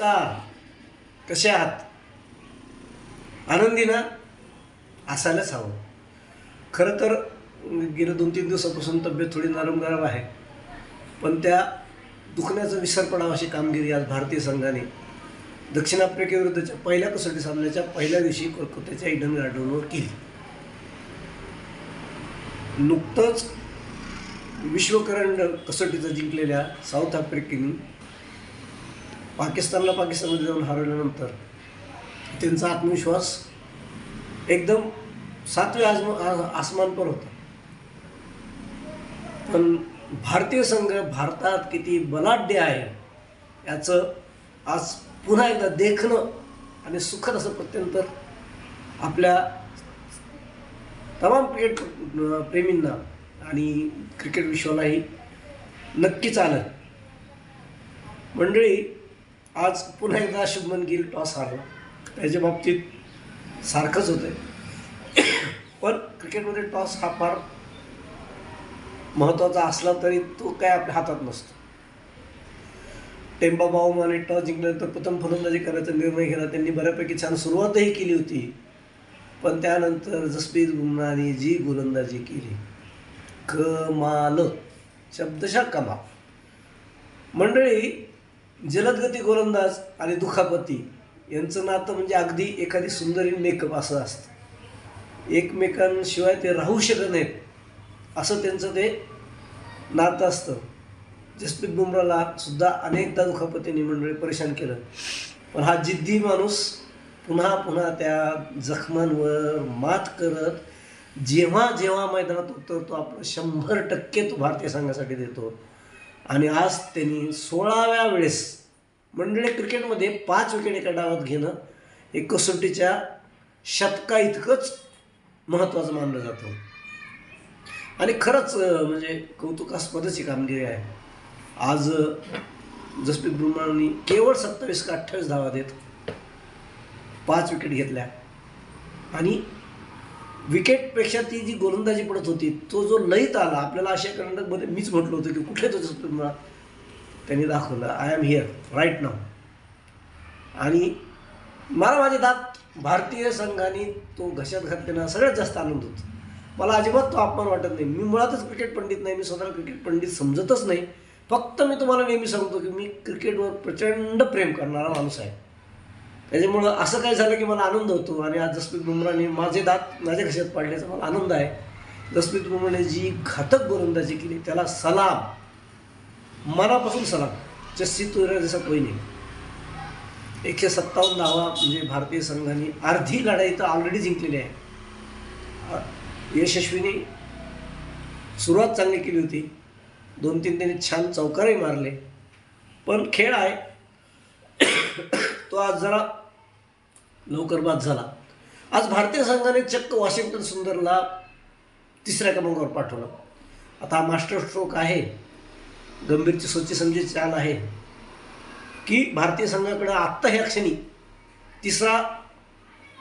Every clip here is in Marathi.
नमस्कार कसे आहात? आनंदी ना? असायलाच हवं. खरं तर गेल्या दोन तीन दिवसापासून तब्येत थोडी नरम गरम आहे. पण त्या दुखण्याचा विसर पडावा अशी कामगिरी आज भारतीय संघाने दक्षिण आफ्रिकेविरुद्धच्या पहिल्या कसोटी सामन्याच्या पहिल्या दिवशी कोलकात्याच्या इडन गार्डनवर केली. नुकतंच विश्वकरंड कसोटीचं जिंकलेल्या साऊथ आफ्रिकेने पाकिस्तानला पाकिस्तानमध्ये जाऊन हरवल्यानंतर त्यांचा आत्मविश्वास एकदम सातव्या आजम आसमानपर होता. पण भारतीय संघ भारतात किती बलाढ्य आहे याचं आज पुन्हा एकदा देखणं आणि सुखद असं प्रत्यंतर आपल्या तमाम क्रिकेट प्रेमींना आणि क्रिकेट विश्वालाही नक्कीच आलं मंडळी आज पुन्हा एकदा शुभमन गिल टॉस हारला. त्याच्या बाबतीत सारखंच होतं पण क्रिकेटमध्ये टॉस हा फार महत्त्वाचा असला तरी तो काय आपल्या हातात नसतो. टेम्बा बावमाने टॉस जिंकल्यानंतर प्रथम फलंदाजी करायचा निर्णय घेतला त्यांनी बऱ्यापैकी छान सुरुवातही केली होती. पण त्यानंतर जसप्रीत बुमराने जी गोलंदाजी केली. कमाल. शब्दशः कमाल. मंडळी जलदगती गोलंदाज आणि दुखापती यांचं नातं म्हणजे अगदी एखादी सुंदरी मेकअप असं असतं. एकमेकांशिवाय ते राहू शकत नाहीत असं त्यांचं ते नातं असतं. जसप्रीत बुमराला सुद्धा अनेकदा दुखापतीने मंडळी परेशान केलं. पण हा जिद्दी माणूस पुन्हा पुन्हा त्या जखमांवर मात करत जेव्हा जेव्हा मैदानात उतरतो आपलं शंभर टक्के तो भारतीय संघासाठी देतो. आणि आज त्यांनी सोळाव्या वेळेस मंडळी क्रिकेटमध्ये पाच विकेट एका डावात घेणं हे कसोटीच्या शतका इतकंच महत्त्वाचं मानलं जातं. आणि खरंच म्हणजे कौतुकास्पदच ही कामगिरी आहे. आज जसप्रीत बुमराहनी केवळ सत्तावीस का अठ्ठावीस धावा देत पाच विकेट घेतल्या. आणि विकेटपेक्षा ती जी गोलंदाजी पडत होती तो जो लयत आला आपल्याला आशिया कर्नाटकमध्ये मीच म्हटलं होतं की कुठे तो जसप्रीत त्यांनी दाखवलं आय एम हिअर राईट नाव आणि मला माझे दात भारतीय संघाने तो घशात घातलेला सगळ्यात जास्त आनंद होतो. मला अजिबात तो अपमान वाटत नाही. मी मुळातच क्रिकेट पंडित नाही मी स्वतःला क्रिकेट पंडित समजतच नाही. फक्त मी तुम्हाला नेहमी सांगतो की मी क्रिकेटवर प्रचंड प्रेम करणारा माणूस आहे. त्याच्यामुळं असं काय झालं की मला आनंद होतो. आणि आज जसप्रीत बुमराने माझे दात माझ्या घशात पाडल्याचा मला आनंद आहे. जसप्रीत बुमराने जी घातक गोलंदाजी केली त्याला सलाम. मनापासून सलाम. जस्सी तुरा जसा कोई नाही. एकशे सत्तावन्न धावा म्हणजे भारतीय संघाने अर्धी लढाई तर ऑलरेडी जिंकलेली आहे. यशस्वीने सुरुवात चांगली केली होती. दोन तीन त्याने छान चौकारही मारले. पण खेळ आहे. तो आज जरा लवकर बाद झाला. आज भारतीय संघाने चक्क वॉशिंग्टन सुंदरला तिसऱ्या क्रमांकावर पाठवलं. आता मास्टर स्ट्रोक आहे. गंभीरची सोची समजी चाल आहे. की भारतीय संघाकडं आत्ता ह्या क्षणी तिसरा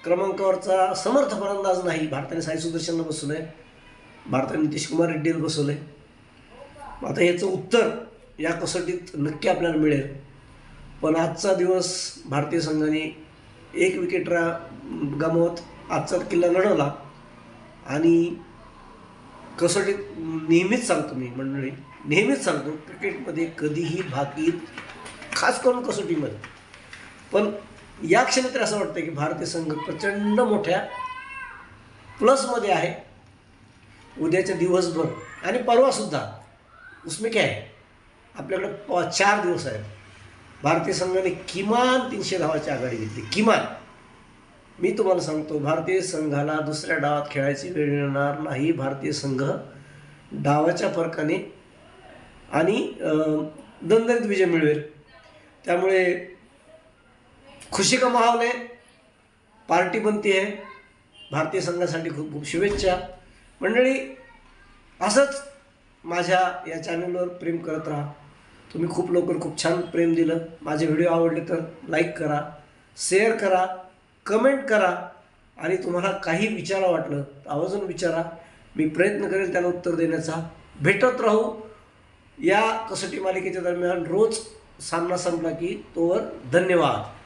क्रमांकावरचा समर्थ फलंदाज नाही. भारताने साई सुदर्शनला बसवलं आहे भारताने नितीश कुमार रेड्डीला बसवलं आहे आता ह्याचं उत्तर या कसोटीत नक्की आपल्याला मिळेल. पण आजचा दिवस भारतीय संघाने एक विकेट रा गमावत आजचा किल्ला लढवला. आणि कसोटीत नेहमीच सांगतो मी मंडळी नेहमीच सांगतो क्रिकेटमध्ये कधीही भाकीत खास करून कसोटीमध्ये. पण या क्षणी तर असं वाटतं की भारतीय संघ प्रचंड मोठ्या प्लसमध्ये आहे. उद्याच्या दिवसभर आणि परवासुद्धा. उसमे काय आहे आपल्याकडे प चार दिवस आहेत. भारतीय संघाने किमान तीनशे धावाची आघाडी घेतली. किमान. मी तुम्हाला सांगतो भारतीय संघाला दुसऱ्या डावात खेळायची वेळ येणार नाही. भारतीय संघ डावाच्या फरकाने आणि दणदणीत विजय मिळवेल. त्यामुळे खुशी का माहोल आहे? पार्टी बनती आहे. भारतीय संघासाठी खूप खूप शुभेच्छा. मंडळी असंच माझ्या या चॅनलवर प्रेम करत राहा. तुम्ही खूप लवकर खूप छान प्रेम दिलं. माझे व्हिडिओ आवडले तर लाईक करा शेअर करा कमेंट करा आणि तुम्हाला काही विचारा वाटलं तर आवर्जून विचारा. मी प्रयत्न करेल त्याला उत्तर देण्याचा. भेटत राहू. या कसोटी मालिकेच्या दरम्यान रोज सामना संपला की तोवर धन्यवाद.